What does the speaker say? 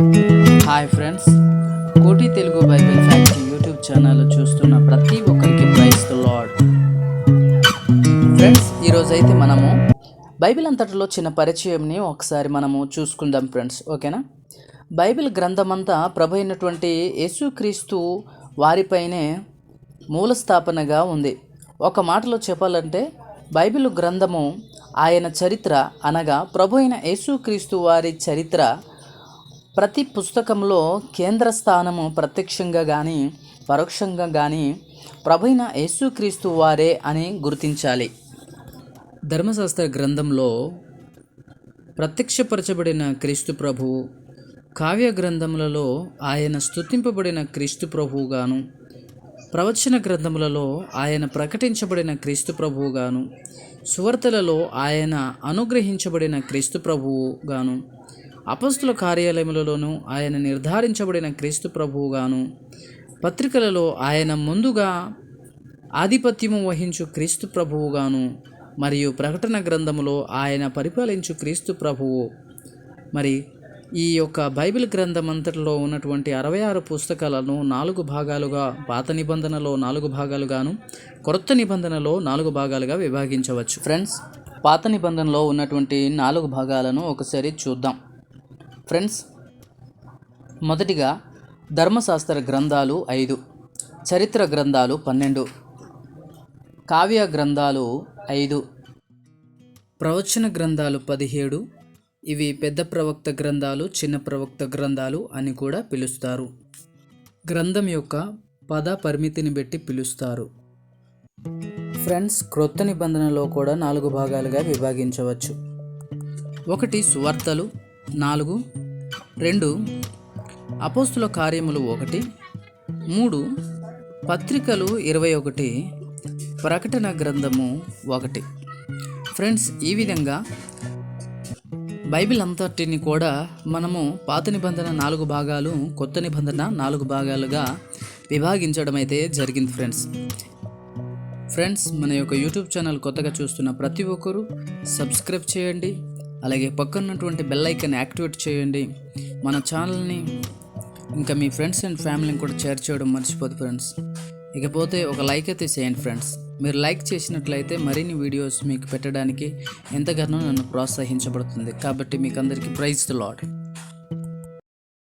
Hi friends. కోటి Telugu Bible factory YouTube channel చూస్తున్న ప్రతి ఒక్కరికి ప్రైస్ లాడ్ ఫ్రెండ్స్ ఈరోజు అయితే మనము బైబిల్ అంతటిలో చిన్న పరిచయంని ఒకసారి మనము చూసుకుందాం ఫ్రెండ్స్ ఓకేనా? బైబిల్ గ్రంథమంతా ప్రభు అయినటువంటి యేసుక్రీస్తు వారిపైనే మూల స్థాపనగా ఉంది. ఒక మాటలో చెప్పాలంటే బైబిల్ గ్రంథము ఆయన చరిత్ర అనగా ప్రభు అయిన యేసుక్రీస్తు వారి చరిత్ర ప్రతి పుస్తకంలో కేంద్ర స్థానము ప్రత్యక్షంగా కానీ పరోక్షంగా కానీ ప్రభైన యేసుక్రీస్తు వారే అని గుర్తించాలి. ధర్మశాస్త్ర గ్రంథంలో ప్రత్యక్షపరచబడిన క్రీస్తు ప్రభువు కావ్య గ్రంథములలో ఆయన స్తుతింపబడిన క్రీస్తు ప్రభువుగాను ప్రవచన గ్రంథములలో ఆయన ప్రకటించబడిన క్రీస్తు ప్రభువుగాను సువర్తలలో ఆయన అనుగ్రహించబడిన క్రీస్తు ప్రభువుగాను అపస్తుల కార్యాలయములలోనూ ఆయన నిర్ధారించబడిన క్రీస్తు ప్రభువుగాను పత్రికలలో ఆయన ముందుగా ఆధిపత్యము వహించు క్రీస్తు ప్రభువుగాను మరియు ప్రకటన గ్రంథములో ఆయన పరిపాలించు క్రీస్తు ప్రభువు. మరి ఈ యొక్క బైబిల్ గ్రంథం అంతటిలో ఉన్నటువంటి అరవై ఆరు పుస్తకాలను నాలుగు భాగాలుగా పాత నిబంధనలో నాలుగు భాగాలుగాను కొత్త నిబంధనలో నాలుగు భాగాలుగా విభాగించవచ్చు. ఫ్రెండ్స్ పాత నిబంధనలో ఉన్నటువంటి నాలుగు భాగాలను ఒకసారి చూద్దాం. ఫ్రెండ్స్ మొదటిగా ధర్మశాస్త్ర గ్రంథాలు ఐదు చరిత్ర గ్రంథాలు పన్నెండు కావ్య గ్రంథాలు ఐదు ప్రవచన గ్రంథాలు పదిహేడు ఇవి పెద్ద ప్రవక్త గ్రంథాలు చిన్న ప్రవక్త గ్రంథాలు అని కూడా పిలుస్తారు. గ్రంథం యొక్క పద పరిమితిని బట్టి పిలుస్తారు. ఫ్రెండ్స్ క్రొత్త నిబంధనలో కూడా నాలుగు భాగాలుగా విభాగించవచ్చు. ఒకటి సువార్తలు నాలుగు రెండు అపోస్తుల కార్యములు ఒకటి మూడు పత్రికలు ఇరవై ఒకటి ప్రకటన గ్రంథము ఒకటి. ఫ్రెండ్స్ ఈ విధంగా బైబిల్ అంతటిని కూడా మనము పాత నిబంధన నాలుగు భాగాలు కొత్త నిబంధన నాలుగు భాగాలుగా విభాగించడం అయితే జరిగింది ఫ్రెండ్స్. ఫ్రెండ్స్ మన యొక్క యూట్యూబ్ ఛానల్ కొత్తగా చూస్తున్న ప్రతి ఒక్కరూ సబ్స్క్రైబ్ చేయండి. అలాగే పక్కనున్నటువంటి బెల్ ఐకాన్ యాక్టివేట్ చేయండి. మన ఛానల్ని ఇంకా మీ ఫ్రెండ్స్ అండ్ ఫ్యామిలీని కూడా షేర్ చేయడం మర్చిపోదు ఫ్రెండ్స్ ఇకపోతే ఒక లైక్ అయితే చేయండి ఫ్రెండ్స్ మీరు లైక్ చేసినట్లయితే మరిన్ని వీడియోస్ మీకు పెట్టడానికి ఎంతగానో నన్ను ప్రోత్సహించబడుతుంది. కాబట్టి మీకు అందరికీ ప్రైజ్ లాడ్